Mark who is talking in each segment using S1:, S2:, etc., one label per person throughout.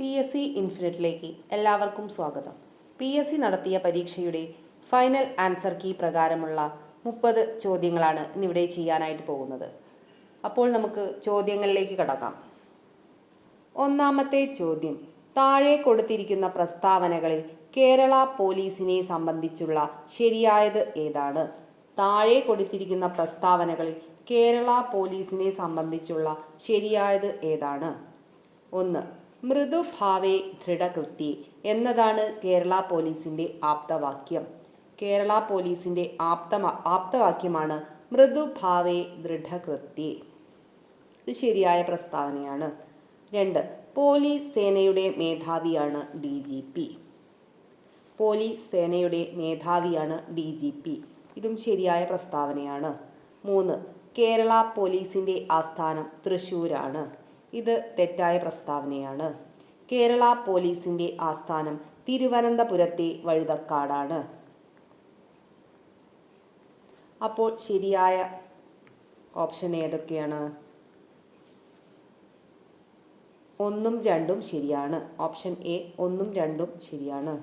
S1: P S C ഇൻഫിനിറ്റിലേക്ക് എല്ലാവർക്കും സ്വാഗതം. P S C നടത്തിയ പരീക്ഷയുടെ ഫൈനൽ ആൻസർ കീ പ്രകാരമുള്ള മുപ്പത് ചോദ്യങ്ങളാണ് ഇന്നിവിടെ ചെയ്യാനായിട്ട് പോകുന്നത്. അപ്പോൾ നമുക്ക് ചോദ്യങ്ങളിലേക്ക് കടക്കാം. ഒന്നാമത്തെ ചോദ്യം. താഴെ കൊടുത്തിരിക്കുന്ന പ്രസ്താവനകളിൽ കേരള പോലീസിനെ സംബന്ധിച്ചുള്ള ശരിയായത് ഏതാണ്? താഴെ കൊടുത്തിരിക്കുന്ന പ്രസ്താവനകളിൽ കേരള പോലീസിനെ സംബന്ധിച്ചുള്ള ശരിയായത് ഏതാണ്? ഒന്ന്. മൃദുഭാവേ ദൃഢകൃത്യ എന്നതാണ് കേരള പോലീസിന്റെ ആപ്തവാക്യം. കേരള പോലീസിന്റെ ആപ്ത ആപ്തവാക്യമാണ് മൃദുഭാവേ ദൃഢകൃത്യ ഇത് ശരിയായ പ്രസ്താവനയാണ്. രണ്ട് പോലീസ് സേനയുടെ മേധാവിയാണ് ഡി ജി പി. പോലീസ് സേനയുടെ മേധാവിയാണ് ഡി ജി പി. ഇതും ശരിയായ പ്രസ്താവനയാണ്. മൂന്ന് കേരള പോലീസിന്റെ ആസ്ഥാനം തൃശ്ശൂരാണ് ഇത് തെറ്റായ പ്രസ്താവനയാണ്. കേരള പോലീസിന്റെ ആസ്ഥാനം തിരുവനന്തപുരത്തെ വഴുതക്കാടാണ് അപ്പോൾ ശരിയായ ഓപ്ഷൻ ഏതൊക്കെയാണ്? ഒന്നും രണ്ടും ശരിയാണ്. ഓപ്ഷൻ എ ഒന്നും രണ്ടും ശരിയാണ്.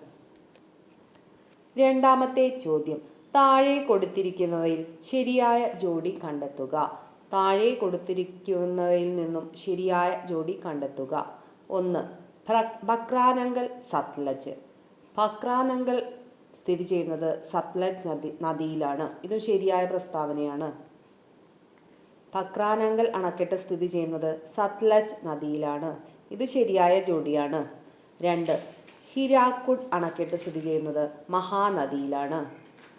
S1: രണ്ടാമത്തെ ചോദ്യം. താഴെ കൊടുത്തിരിക്കുന്നവയിൽ ശരിയായ ജോഡി കണ്ടെത്തുക. താഴെ കൊടുത്തിരിക്കുന്നവയിൽ നിന്നും ശരിയായ ജോഡി കണ്ടെത്തുക. ഒന്ന് ബക്രാനങ്കൽ സത്ലജ്. ബക്രാനങ്കൽ സ്ഥിതി ചെയ്യുന്നത് സത്ലജ് നദി നദിയിലാണ്. ഇതും ശരിയായ പ്രസ്താവനയാണ്. ബക്രാനങ്കൽ അണക്കെട്ട് സ്ഥിതി ചെയ്യുന്നത് സത്ലജ് നദിയിലാണ്. ഇത് ശരിയായ ജോഡിയാണ്. രണ്ട് ഹിരാക്കുഡ് അണക്കെട്ട് സ്ഥിതി ചെയ്യുന്നത് മഹാനദിയിലാണ്.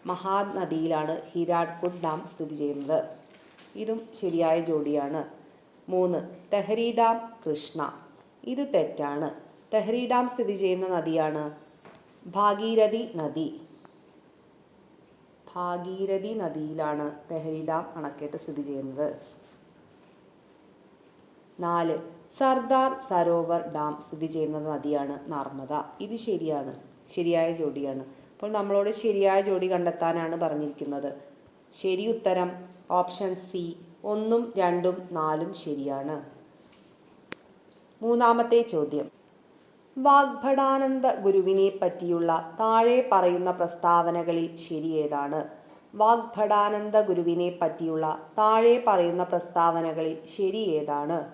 S1: മഹാനദിയിലാണ് ഹിരാക്കുഡ് ഡാം സ്ഥിതി ചെയ്യുന്നത്. ഇതും ശരിയായ ജോഡിയാണ്. മൂന്ന് തെഹരി കൃഷ്ണ. ഇത് തെറ്റാണ്. തെഹരി സ്ഥിതി ചെയ്യുന്ന നദിയാണ് ഭാഗീരഥി നദി. ഭാഗീരഥി നദിയിലാണ് തെഹരി ഡാം അണക്കെട്ട് സ്ഥിതി ചെയ്യുന്നത്. നാല് സർദാർ സരോവർ ഡാം സ്ഥിതി ചെയ്യുന്ന നദിയാണ് നർമ്മദ. ഇത് ശരിയാണ്. ശരിയായ ജോഡിയാണ്. അപ്പോൾ നമ്മളോട് ശരിയായ ജോഡി കണ്ടെത്താനാണ് പറഞ്ഞിരിക്കുന്നത്. ശരി ഉത്തരം ഓപ്ഷൻ സി. ഒന്നും രണ്ടും നാലും ശരിയാണ്. മൂന്നാമത്തെ ചോദ്യം. വാഗ്ഭടാനന്ദ ഗുരുവിനെ പറ്റിയുള്ള താഴെ പറയുന്ന പ്രസ്താവനകളിൽ ശരിയേതാണ് വാഗ്ഭടാനന്ദ ഗുരുവിനെ പറ്റിയുള്ള താഴെ പറയുന്ന പ്രസ്താവനകളിൽ ശരിയേതാണ്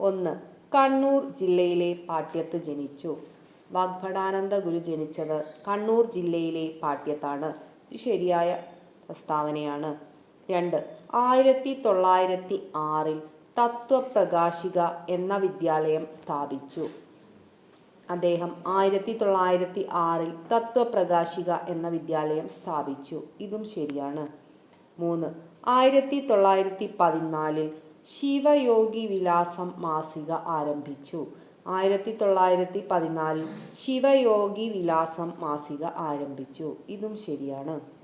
S1: ഒന്ന്. കണ്ണൂർ ജില്ലയിലെ പാട്യത്ത് ജനിച്ചു. വാഗ്ഭടാനന്ദ ഗുരു ജനിച്ചത് കണ്ണൂർ ജില്ലയിലെ പാട്യത്താണ് ഇത് ശരിയായ പ്രസ്താവനയാണ്. രണ്ട് ആയിരത്തി തൊള്ളായിരത്തി ആറിൽ തത്വപ്രകാശിക എന്ന വിദ്യാലയം സ്ഥാപിച്ചു. അദ്ദേഹം ആയിരത്തി തൊള്ളായിരത്തി ആറിൽ തത്വപ്രകാശിക എന്ന വിദ്യാലയം സ്ഥാപിച്ചു. ഇതും ശരിയാണ്. മൂന്ന് ആയിരത്തി തൊള്ളായിരത്തി പതിനാലിൽ ശിവയോഗി വിലാസം മാസിക ആരംഭിച്ചു. ആയിരത്തി തൊള്ളായിരത്തി പതിനാലിൽ ശിവയോഗി വിലാസം മാസിക ആരംഭിച്ചു. ഇതും ശരിയാണ്.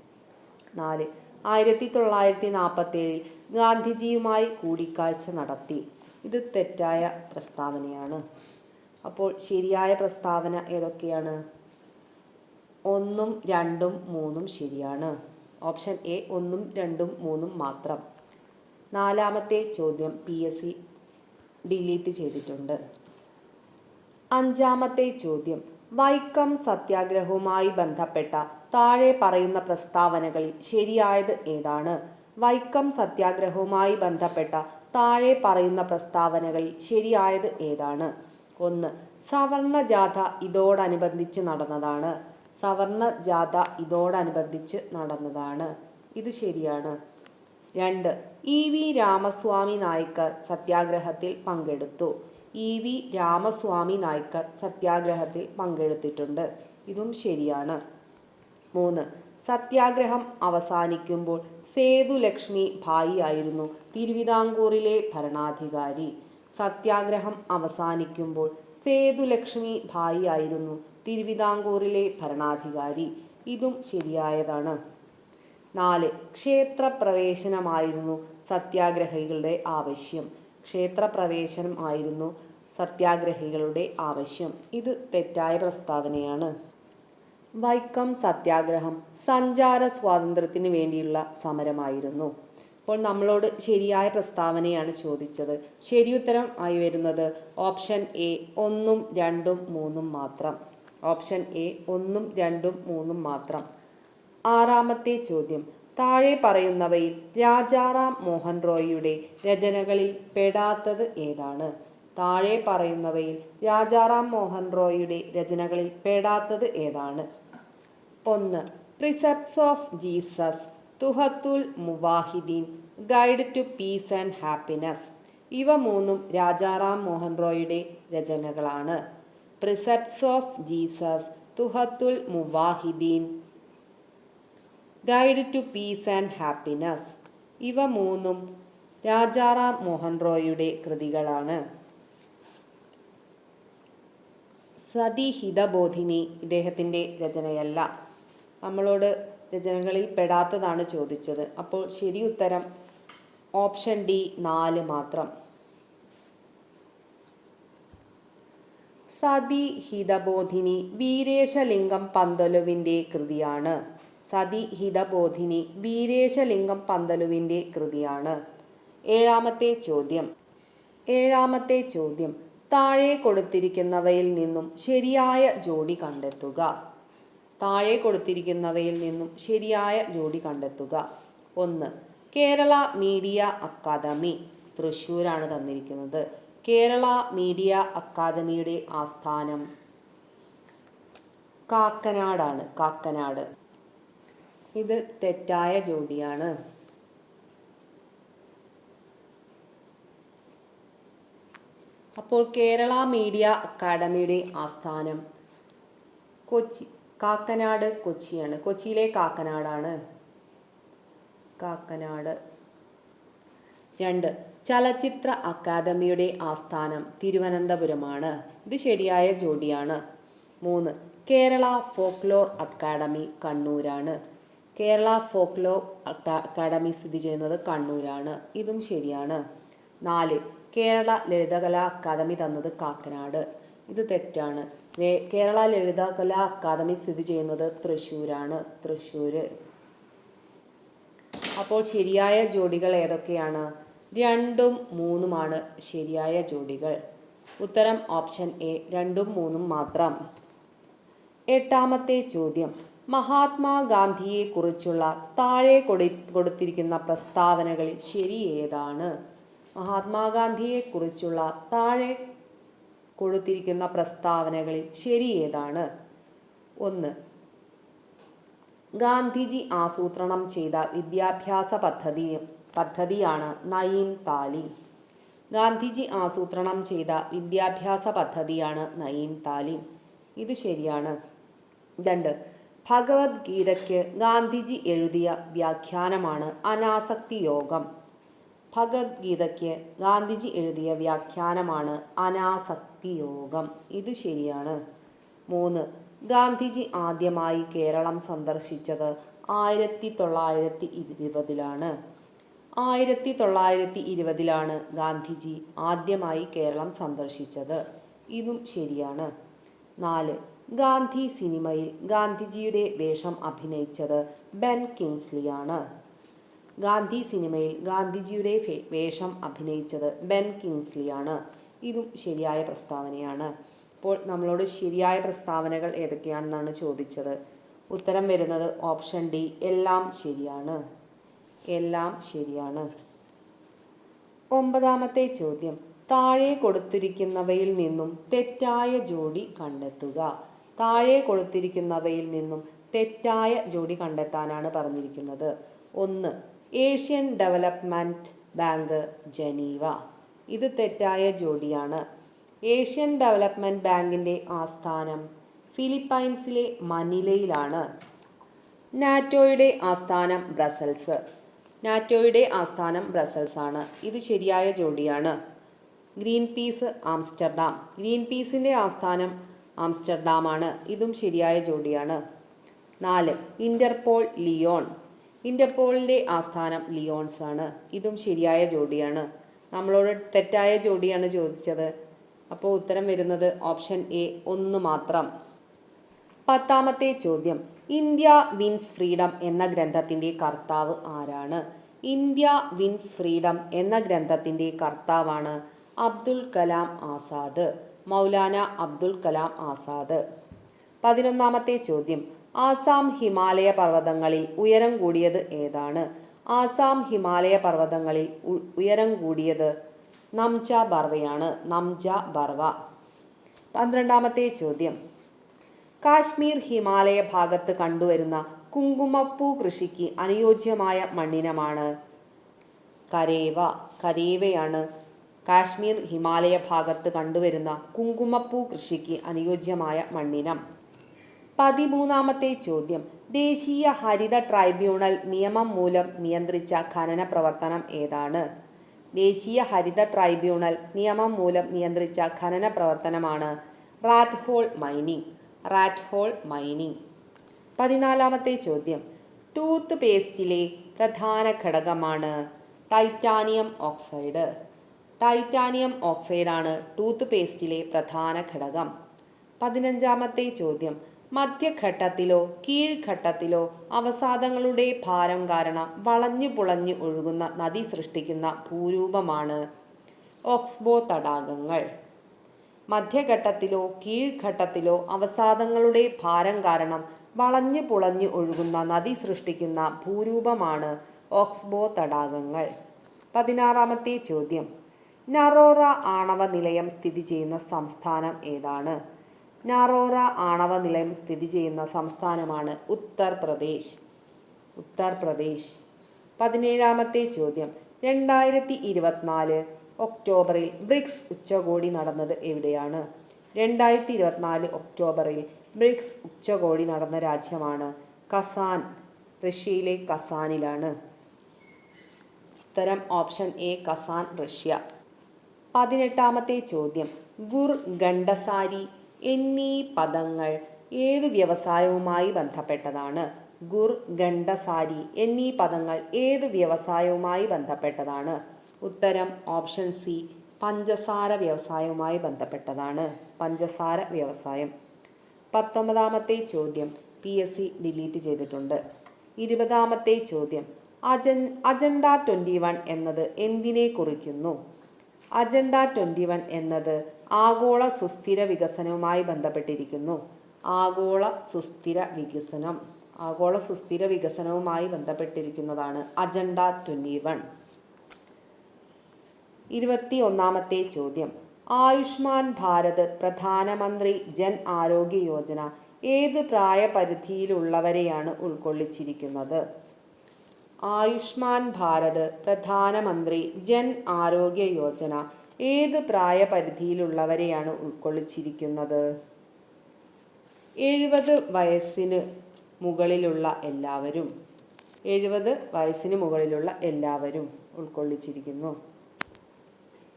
S1: നാല് ആയിരത്തി തൊള്ളായിരത്തി നാൽപ്പത്തേഴിൽ ഗാന്ധിജിയുമായി കൂടിക്കാഴ്ച നടത്തി. ഇത് തെറ്റായ പ്രസ്താവനയാണ്. അപ്പോൾ ശരിയായ പ്രസ്താവന ഏതൊക്കെയാണ്? ഒന്നും രണ്ടും മൂന്നും ശരിയാണ്. ഓപ്ഷൻ എ ഒന്നും രണ്ടും മൂന്നും മാത്രം. നാലാമത്തെ ചോദ്യം പി എസ് സി ഡിലീറ്റ് ചെയ്തിട്ടുണ്ട്. അഞ്ചാമത്തെ ചോദ്യം വൈക്കം സത്യാഗ്രഹവുമായി ബന്ധപ്പെട്ട താഴെ പറയുന്ന പ്രസ്താവനകളിൽ ശരിയായത് ഏതാണ്? വൈക്കം സത്യാഗ്രഹവുമായി ബന്ധപ്പെട്ട താഴെ പറയുന്ന പ്രസ്താവനകളിൽ ശരിയായത് ഏതാണ്? ഒന്ന് സവർണ ജാഥ ഇതോടനുബന്ധിച്ച് നടന്നതാണ്. സവർണ ജാഥ ഇതോടനുബന്ധിച്ച് നടന്നതാണ്. ഇത് ശരിയാണ്. രണ്ട് ഇ വി രാമസ്വാമി നായ്ക്കർ സത്യാഗ്രഹത്തിൽ പങ്കെടുത്തു. ഇ വി രാമസ്വാമി നായ്ക്കർ സത്യാഗ്രഹത്തിൽ പങ്കെടുത്തിട്ടുണ്ട്. ഇതും ശരിയാണ്. മൂന്ന്. സത്യാഗ്രഹം അവസാനിക്കുമ്പോൾ സേതുലക്ഷ്മി ഭായി ആയിരുന്നു തിരുവിതാംകൂറിലെ ഭരണാധികാരി. സത്യാഗ്രഹം അവസാനിക്കുമ്പോൾ സേതുലക്ഷ്മി ഭായി ആയിരുന്നു തിരുവിതാംകൂറിലെ ഭരണാധികാരി. ഇതും ശരിയായതാണ്. നാല്. ക്ഷേത്രപ്രവേശനമായിരുന്നു സത്യാഗ്രഹികളുടെ ആവശ്യം. ക്ഷേത്രപ്രവേശനം ആയിരുന്നു സത്യാഗ്രഹികളുടെ ആവശ്യം. ഇത് തെറ്റായ പ്രസ്താവനയാണ്. വൈക്കം സത്യാഗ്രഹം സഞ്ചാര സ്വാതന്ത്ര്യത്തിന് വേണ്ടിയുള്ള സമരമായിരുന്നു. അപ്പോൾ നമ്മളോട് ശരിയായ പ്രസ്താവനയാണ് ചോദിച്ചത്. ശരിയുത്തരം ആയി വരുന്നത് ഓപ്ഷൻ എ ഒന്നും രണ്ടും മൂന്നും മാത്രം. ഓപ്ഷൻ എ ഒന്നും രണ്ടും മൂന്നും മാത്രം. ആറാമത്തെ ചോദ്യം. താഴെ പറയുന്നവയിൽ രാജാറാം മോഹൻ റോയിയുടെ രചനകളിൽ പെടാത്തത് ഏതാണ്? താഴെ പറയുന്നവയിൽ രാജാറാം മോഹൻ റോയിയുടെ രചനകളിൽ പെടാത്തത് ഏതാണ്? ഒന്ന്. Precepts of Jesus Tuhfatul Muwahideen. Guide to peace and happiness ഇവ മൂന്നും രാജാറാം മോഹൻ റോയുടെ രചനകളാണ്. Precepts of Jesus Tuhfatul Muwahideen. Guide to peace and happiness ഇവ മൂന്നും രാജാറാം മോഹൻ റോയുടെ കൃതികളാണ്. സതി ഹിതബോധിനി ഇദ്ദേഹത്തിന്റെ രചനയല്ല. നമ്മളോട് രചനകളിൽ പെടാത്തതാണ് ചോദിച്ചത്. അപ്പോൾ ശരി ഉത്തരം ഓപ്ഷൻ ഡി നാല് മാത്രം. സതി ഹിതബോധിനി വീരേശലിംഗം പന്തലുവിന്റെ കൃതിയാണ്. സതി ഹിതബോധിനി വീരേശലിംഗം പന്തലുവിന്റെ കൃതിയാണ്. ഏഴാമത്തെ ചോദ്യം. ഏഴാമത്തെ ചോദ്യം. താഴെ കൊടുത്തിരിക്കുന്നവയിൽ നിന്നും ശരിയായ ജോഡി കണ്ടെത്തുക. താഴെ കൊടുത്തിരിക്കുന്നവയിൽ നിന്നും ശരിയായ ജോഡി കണ്ടെത്തുക. ഒന്ന് കേരള മീഡിയ അക്കാദമി. തൃശ്ശൂരാണ് തന്നിരിക്കുന്നത്. കേരള മീഡിയ അക്കാദമിയുടെ ആസ്ഥാനം കാക്കനാടാണ്. കാക്കനാട്. ഇത് തെറ്റായ ജോഡിയാണ്. അപ്പോൾ കേരള മീഡിയ അക്കാദമിയുടെ ആസ്ഥാനം കൊച്ചി കാക്കനാട് കൊച്ചിയാണ്. കൊച്ചിയിലെ കാക്കനാടാണ്. കാക്കനാട്. രണ്ട്. ചലച്ചിത്ര അക്കാദമിയുടെ ആസ്ഥാനം തിരുവനന്തപുരമാണ്. ഇത് ശരിയായ ജോഡിയാണ്. മൂന്ന്. കേരള ഫോക്ലോർ അക്കാദമി കണ്ണൂരാണ്. കേരള ഫോക്ലോർ അക്കാ- അക്കാദമി സ്ഥിതി ചെയ്യുന്നത് കണ്ണൂരാണ്. ഇതും ശരിയാണ്. നാല്. കേരള ലളിതകലാ അക്കാദമി തന്നത് കാക്കനാട്. ഇത് തെറ്റാണ്. കേരള ലളിതകലാ അക്കാദമി സ്ഥിതി ചെയ്യുന്നത് തൃശ്ശൂരാണ്. തൃശ്ശൂർ അപ്പോൾ ശരിയായ ജോഡികൾ ഏതൊക്കെയാണ്? രണ്ടും മൂന്നുമാണ് ശരിയായ ജോഡികൾ. ഉത്തരം ഓപ്ഷൻ എ രണ്ടും മൂന്നും മാത്രം. എട്ടാമത്തെ ചോദ്യം. മഹാത്മാഗാന്ധിയെക്കുറിച്ചുള്ള താഴെ കൊടു കൊടുത്തിരിക്കുന്ന പ്രസ്താവനകളിൽ ശരി ഏതാണ്? മഹാത്മാഗാന്ധിയെക്കുറിച്ചുള്ള താഴെ കൊടുത്തിരിക്കുന്ന പ്രസ്താവനകളിൽ ശരി ഏതാണ്? ഒന്ന് ഗാന്ധിജി ആസൂത്രണം ചെയ്ത വിദ്യാഭ്യാസ പദ്ധതി പദ്ധതിയാണ് നയീം താലി. ഗാന്ധിജി ആസൂത്രണം ചെയ്ത വിദ്യാഭ്യാസ പദ്ധതിയാണ് നയീം താലിം. ഇത് ശരിയാണ്. രണ്ട് ഭഗവത്ഗീതയ്ക്ക് ഗാന്ധിജി എഴുതിയ വ്യാഖ്യാനമാണ് അനാസക്തി യോഗം. ഭഗവത്ഗീതയ്ക്ക് ഗാന്ധിജി എഴുതിയ വ്യാഖ്യാനമാണ് അനാസക്തി യോഗം ഇത് ശരിയാണ്. മൂന്ന്. ഗാന്ധിജി ആദ്യമായി കേരളം സന്ദർശിച്ചത് ആയിരത്തി തൊള്ളായിരത്തി ഇരുപതിലാണ് ആയിരത്തി തൊള്ളായിരത്തി ഇരുപതിലാണ് ഗാന്ധിജി ആദ്യമായി കേരളം സന്ദർശിച്ചത്. ഇതും ശരിയാണ്. നാല്. ഗാന്ധി സിനിമയിൽ ഗാന്ധിജിയുടെ വേഷം അഭിനയിച്ചത് ബെൻ കിങ്സ്ലിയാണ്. ഗാന്ധി സിനിമയിൽ ഗാന്ധിജിയുടെ വേഷം അഭിനയിച്ചത് ബെൻ കിങ്സ്ലിയാണ്. ഇതും ശരിയായ പ്രസ്താവനയാണ്. അപ്പോൾ നമ്മളോട് ശരിയായ പ്രസ്താവനകൾ ഏതൊക്കെയാണെന്നാണ് ചോദിച്ചത്? ഉത്തരം വരുന്നത് ഓപ്ഷൻ ഡി എല്ലാം ശരിയാണ്. എല്ലാം ശരിയാണ്. ഒമ്പതാമത്തെ ചോദ്യം. താഴെ കൊടുത്തിരിക്കുന്നവയിൽ നിന്നും തെറ്റായ ജോഡി കണ്ടെത്തുക. താഴെ കൊടുത്തിരിക്കുന്നവയിൽ നിന്നും തെറ്റായ ജോഡി കണ്ടെത്താനാണ് പറഞ്ഞിരിക്കുന്നത്. ഒന്ന് ഏഷ്യൻ ഡെവലപ്മെന്റ് ബാങ്ക് ജനീവ. ഇത് തെറ്റായ ജോഡിയാണ്. ഏഷ്യൻ ഡെവലപ്മെന്റ് ബാങ്കിന്റെ ആസ്ഥാനം ഫിലിപ്പൈൻസിലെ മനിലയിലാണ്. നാറ്റോയുടെ ആസ്ഥാനം ബ്രസൽസ്. നാറ്റോയുടെ ആസ്ഥാനം ബ്രസൽസ് ആണ് ഇത് ശരിയായ ജോഡിയാണ്. Greenpeace Amsterdam. ഗ്രീൻ പീസിന്റെ ആസ്ഥാനം ആംസ്റ്റർഡാമാണ്. ഇതും ശരിയായ ജോഡിയാണ്. നാല് ഇന്റർപോൾ ലിയോൺ. ഇന്റർപോളിന്റെ ആസ്ഥാനം ലിയോൺസ് ആണ് ഇതും ശരിയായ ജോഡിയാണ്. നമ്മളോട് തെറ്റായ ജോഡിയാണ് ചോദിച്ചത്. അപ്പോൾ ഉത്തരം വരുന്നത് ഓപ്ഷൻ എ ഒന്ന് മാത്രം. പത്താമത്തെ ചോദ്യം. ഇന്ത്യ വിൻസ് ഫ്രീഡം എന്ന ഗ്രന്ഥത്തിന്റെ കർത്താവ് ആരാണ്? ഇന്ത്യ വിൻസ് ഫ്രീഡം എന്ന ഗ്രന്ഥത്തിന്റെ കർത്താവാണ് അബ്ദുൽ കലാം ആസാദ്. മൗലാന അബ്ദുൽ കലാം ആസാദ്. പതിനൊന്നാമത്തെ ചോദ്യം. ആസാം ഹിമാലയ പർവതങ്ങളിൽ ഉയരം കൂടിയത് ഏതാണ്? ആസാം ഹിമാലയ പർവതങ്ങളിൽ ഉയരം കൂടിയത് നംച ബർവയാണ് നംച ബർവ. പന്ത്രണ്ടാമത്തെ ചോദ്യം. കാശ്മീർ ഹിമാലയ ഭാഗത്ത് കണ്ടുവരുന്ന കുങ്കുമപ്പൂ കൃഷിക്ക് അനുയോജ്യമായ മണ്ണിനമാണ് കരേവ. കരേവയാണ് കാശ്മീർ ഹിമാലയ ഭാഗത്ത് കണ്ടുവരുന്ന കുങ്കുമപ്പൂ കൃഷിക്ക് അനുയോജ്യമായ മണ്ണിനം. പതിമൂന്നാമത്തെ ചോദ്യം. ദേശീയ ഹരിത ട്രൈബ്യൂണൽ നിയമം മൂലം നിയന്ത്രിച്ച ഖനന പ്രവർത്തനം ഏതാണ്? ദേശീയ ഹരിത ട്രൈബ്യൂണൽ നിയമം മൂലം നിയന്ത്രിച്ച ഖനന പ്രവർത്തനമാണ് rat hole mining. Rat hole mining. പതിനാലാമത്തെ ചോദ്യം. ടൂത്ത് പേസ്റ്റിലെ പ്രധാന ഘടകമാണ് ടൈറ്റാനിയം ഓക്സൈഡ്. ടൈറ്റാനിയം ഓക്സൈഡാണ് ടൂത്ത് പേസ്റ്റിലെ പ്രധാന ഘടകം. പതിനഞ്ചാമത്തെ ചോദ്യം. മധ്യഘട്ടത്തിലോ കീഴ്ഘട്ടത്തിലോ അവസാദങ്ങളുടെ ഭാരം കാരണം വളഞ്ഞു പുളഞ്ഞു ഒഴുകുന്ന നദി സൃഷ്ടിക്കുന്ന ഭൂരൂപമാണ് ഓക്സ്ബോ തടാകങ്ങൾ മധ്യഘട്ടത്തിലോ കീഴ്ഘട്ടത്തിലോ അവസാദങ്ങളുടെ ഭാരം കാരണം വളഞ്ഞു പുളഞ്ഞു ഒഴുകുന്ന നദി സൃഷ്ടിക്കുന്ന ഭൂരൂപമാണ് ഓക്സ്ബോ തടാകങ്ങൾ പതിനാറാമത്തെ ചോദ്യം. നറോറ ആണവ നിലയം സ്ഥിതി ചെയ്യുന്ന സംസ്ഥാനം ഏതാണ്? നറോറ ആണവ നിലയം സ്ഥിതി ചെയ്യുന്ന സംസ്ഥാനമാണ് ഉത്തർപ്രദേശ്. ഉത്തർപ്രദേശ്. പതിനേഴാമത്തെ ചോദ്യം. രണ്ടായിരത്തി ഇരുപത്തിനാല് ഒക്ടോബറിൽ ബ്രിക്സ് ഉച്ചകോടി നടന്നത് എവിടെയാണ്? രണ്ടായിരത്തി ഇരുപത്തിനാല് ഒക്ടോബറിൽ ബ്രിക്സ് ഉച്ചകോടി നടന്ന രാജ്യമാണ് കസാൻ. റഷ്യയിലെ കസാനിലാണ്. ഉത്തരം ഓപ്ഷൻ എ കസാൻ റഷ്യ. പതിനെട്ടാമത്തെ ചോദ്യം. ഗുർ ഗണ്ഡസാരി എന്നീ പദങ്ങൾ ഏത് വ്യവസായവുമായി ബന്ധപ്പെട്ടതാണ്? ഗുർ ഗണ്ഡസാരി എന്നീ പദങ്ങൾ ഏത് വ്യവസായവുമായി ബന്ധപ്പെട്ടതാണ്? ഉത്തരം ഓപ്ഷൻ സി പഞ്ചസാര വ്യവസായവുമായി ബന്ധപ്പെട്ടതാണ്. പഞ്ചസാര വ്യവസായം. പത്തൊമ്പതാമത്തെ ചോദ്യം പി എസ് സി ഡിലീറ്റ് ചെയ്തിട്ടുണ്ട്. ഇരുപതാമത്തെ ചോദ്യം അജൻ അജണ്ട ട്വന്റി വൺ എന്നത് എന്തിനെ കുറിക്കുന്നു? അജണ്ട ട്വന്റി വൺ എന്നത് ആഗോള സുസ്ഥിര വികസനവുമായി ബന്ധപ്പെട്ടിരിക്കുന്നു. ആഗോള സുസ്ഥിര വികസനം. ആഗോള സുസ്ഥിര വികസനവുമായി ബന്ധപ്പെട്ടിരിക്കുന്നതാണ് അജണ്ട ട്വന്റി വൺ. ഇരുപത്തി ഒന്നാമത്തെ ചോദ്യം. ആയുഷ്മാൻ ഭാരത് പ്രധാനമന്ത്രി ജൻ ആരോഗ്യ യോജന ഏത് പ്രായപരിധിയിലുള്ളവരെയാണ് ഉൾക്കൊള്ളിച്ചിരിക്കുന്നത്? ആയുഷ്മാൻ ഭാരത് പ്രധാനമന്ത്രി ജൻ ആരോഗ്യ യോജന ഏത് പ്രായപരിധിയിലുള്ളവരെയാണ് ഉൾക്കൊള്ളിച്ചിരിക്കുന്നത്? എഴുപത് വയസ്സിന് മുകളിലുള്ള എല്ലാവരും എഴുപത് വയസ്സിന് മുകളിലുള്ള എല്ലാവരും ഉൾക്കൊള്ളിച്ചിരിക്കുന്നു.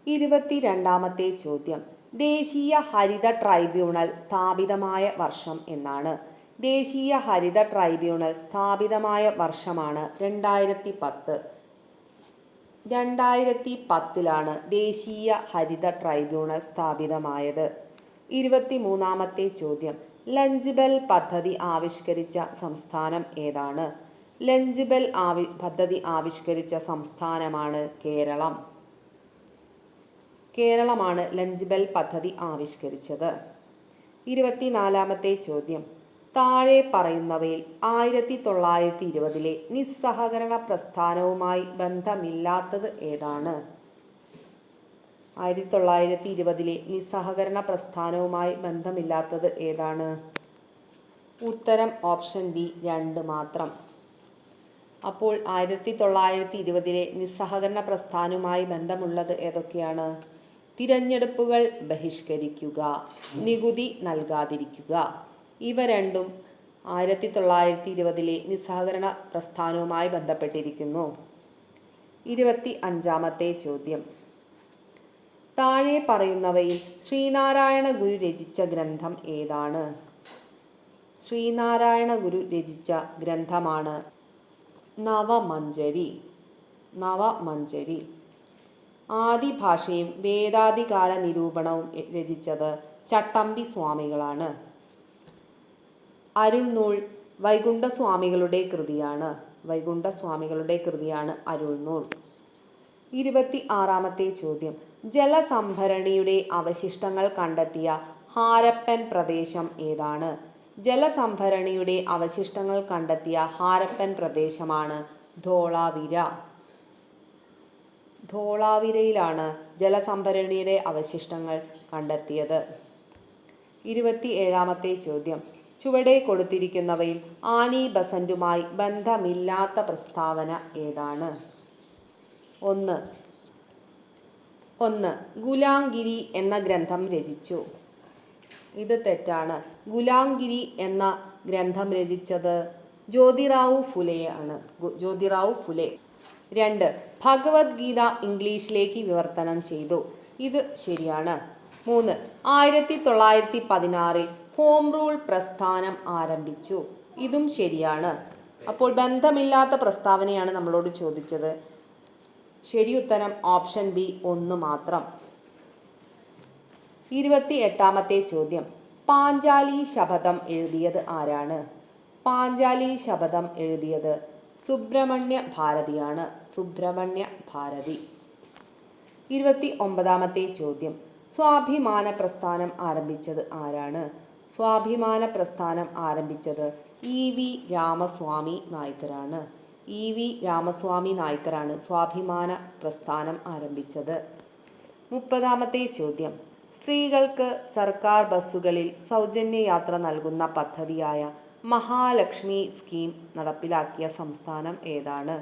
S1: ഇരുപത്തിരണ്ടാമത്തെ ചോദ്യം. ദേശീയ ഹരിത ട്രൈബ്യൂണൽ സ്ഥാപിതമായ വർഷം എന്നാണ്. ദേശീയ ഹരിത ട്രൈബ്യൂണൽ സ്ഥാപിതമായ വർഷമാണ് രണ്ടായിരത്തി പത്ത്. രണ്ടായിരത്തി പത്തിലാണ് ദേശീയ ഹരിത ട്രൈബ്യൂണൽ സ്ഥാപിതമായത്. ഇരുപത്തിമൂന്നാമത്തെ ചോദ്യം ലഞ്ച് ബെൽ പദ്ധതി ആവിഷ്കരിച്ച സംസ്ഥാനം ഏതാണ്? ലഞ്ച് ബെൽ ആവി പദ്ധതി ആവിഷ്കരിച്ച സംസ്ഥാനമാണ് കേരളം. കേരളമാണ് ലഞ്ച് ബെൽ പദ്ധതി ആവിഷ്കരിച്ചത്. ഇരുപത്തിനാലാമത്തെ ചോദ്യം താഴെ പറയുന്നവയിൽ ആയിരത്തി തൊള്ളായിരത്തി ഇരുപതിലെ നിസ്സഹകരണ പ്രസ്ഥാനവുമായി ബന്ധമില്ലാത്തത് ഏതാണ്? ആയിരത്തി തൊള്ളായിരത്തി ഇരുപതിലെ നിസ്സഹകരണ പ്രസ്ഥാനവുമായി ബന്ധമില്ലാത്തത് ഏതാണ്? ഉത്തരം ഓപ്ഷൻ ബി രണ്ട് മാത്രം. അപ്പോൾ ആയിരത്തി തൊള്ളായിരത്തി ഇരുപതിലെ നിസ്സഹകരണ പ്രസ്ഥാനവുമായി ബന്ധമുള്ളത് ഏതൊക്കെയാണ്? തിരഞ്ഞെടുപ്പുകൾ ബഹിഷ്കരിക്കുക നികുതി നൽകാതിരിക്കുക. ഇവ രണ്ടും ആയിരത്തി തൊള്ളായിരത്തി ഇരുപതിലെ നിസ്സഹകരണ പ്രസ്ഥാനവുമായി ബന്ധപ്പെട്ടിരിക്കുന്നു. ഇരുപത്തി അഞ്ചാമത്തെ ചോദ്യം. താഴെ പറയുന്നവയിൽ ശ്രീനാരായണ ഗുരു രചിച്ച ഗ്രന്ഥം ഏതാണ്? ശ്രീനാരായണ ഗുരു രചിച്ച ഗ്രന്ഥമാണ് നവമഞ്ചരി നവമഞ്ചരി ആദിഭാഷയും വേദാധികാര നിരൂപണവും രചിച്ചത് ചട്ടമ്പി സ്വാമികളാണ്. അരുൾനൂൾ വൈകുണ്ഠസ്വാമികളുടെ കൃതിയാണ്. വൈകുണ്ഠസ്വാമികളുടെ കൃതിയാണ് അരുൾനൂൽ ഇരുപത്തി ആറാമത്തെ ചോദ്യം. ജലസംഭരണിയുടെ അവശിഷ്ടങ്ങൾ കണ്ടെത്തിയ ഹാരപ്പൻ പ്രദേശം ഏതാണ്? ജലസംഭരണിയുടെ അവശിഷ്ടങ്ങൾ കണ്ടെത്തിയ ഹാരപ്പൻ പ്രദേശമാണ് ധോളാവിര. ധോളാവിരയിലാണ് ജലസംഭരണിയുടെ അവശിഷ്ടങ്ങൾ കണ്ടെത്തിയത്. ഇരുപത്തി ഏഴാമത്തെ ചോദ്യം. ചുവടെ കൊടുത്തിരിക്കുന്നവയിൽ ആനി ബസന്റുമായി ബന്ധമില്ലാത്ത പ്രസ്താവന ഏതാണ്? ഒന്ന്. ഒന്ന്. ഗുലാംഗിരി എന്ന ഗ്രന്ഥം രചിച്ചു. ഇത് തെറ്റാണ്. ഗുലാംഗിരി എന്ന ഗ്രന്ഥം രചിച്ചത് ജ്യോതിറാവു ഫുലെയാണ്. ജ്യോതിറാവു ഫുലെ. രണ്ട്. ഭഗവത്ഗീത ഇംഗ്ലീഷിലേക്ക് വിവർത്തനം ചെയ്തു. ഇത് ശരിയാണ്. മൂന്ന്. ആയിരത്തി തൊള്ളായിരത്തി പതിനാറിൽ ഹോം റൂൾ പ്രസ്ഥാനം ആരംഭിച്ചു. ഇതും ശരിയാണ്. അപ്പോൾ ബന്ധമില്ലാത്ത പ്രസ്താവനയാണ് നമ്മളോട് ചോദിച്ചത്. ശരി ഉത്തരം ഓപ്ഷൻ ബി ഒന്ന് മാത്രം. ഇരുപത്തി എട്ടാമത്തെ ചോദ്യം. പാഞ്ചാലി ശപഥം എഴുതിയത് ആരാണ്? പാഞ്ചാലി ശപഥം എഴുതിയത് സുബ്രഹ്മണ്യ ഭാരതിയാണ്. സുബ്രഹ്മണ്യ ഭാരതി. ഇരുപത്തി ഒമ്പതാമത്തെ ചോദ്യം. സ്വാഭിമാന പ്രസ്ഥാനം ആരംഭിച്ചത് ആരാണ്? സ്വാഭിമാന പ്രസ്ഥാനം ആരംഭിച്ചത് ഇ വി രാമസ്വാമി നായ്ക്കരാണ്. ഇ വി രാമസ്വാമി നായ്ക്കരാണ് സ്വാഭിമാന പ്രസ്ഥാനം ആരംഭിച്ചത്. മുപ്പതാമത്തെ ചോദ്യം. സ്ത്രീകൾക്ക് സർക്കാർ ബസ്സുകളിൽ സൗജന്യ യാത്ര നൽകുന്ന പദ്ധതിയായ മഹാലക്ഷ്മി സ്കീം നടപ്പിലാക്കിയ സംസ്ഥാനം ഏതാണ്?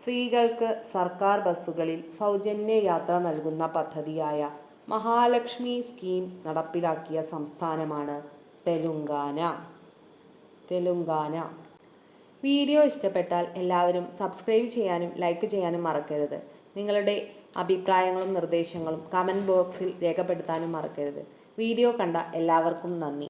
S1: സ്ത്രീകൾക്ക് സർക്കാർ ബസ്സുകളിൽ സൗജന്യ യാത്ര നൽകുന്ന പദ്ധതിയായ മഹാലക്ഷ്മി സ്കീം നടപ്പിലാക്കിയ സംസ്ഥാനമാണ് തെലുങ്കാന. തെലുങ്കാന. വീഡിയോ ഇഷ്ടപ്പെട്ടാൽ എല്ലാവരും സബ്സ്ക്രൈബ് ചെയ്യാനും ലൈക്ക് ചെയ്യാനും മറക്കരുത്. നിങ്ങളുടെ അഭിപ്രായങ്ങളും നിർദ്ദേശങ്ങളും കമന്റ് ബോക്സിൽ രേഖപ്പെടുത്താനും മറക്കരുത്. വീഡിയോ കണ്ട എല്ലാവർക്കും നന്ദി.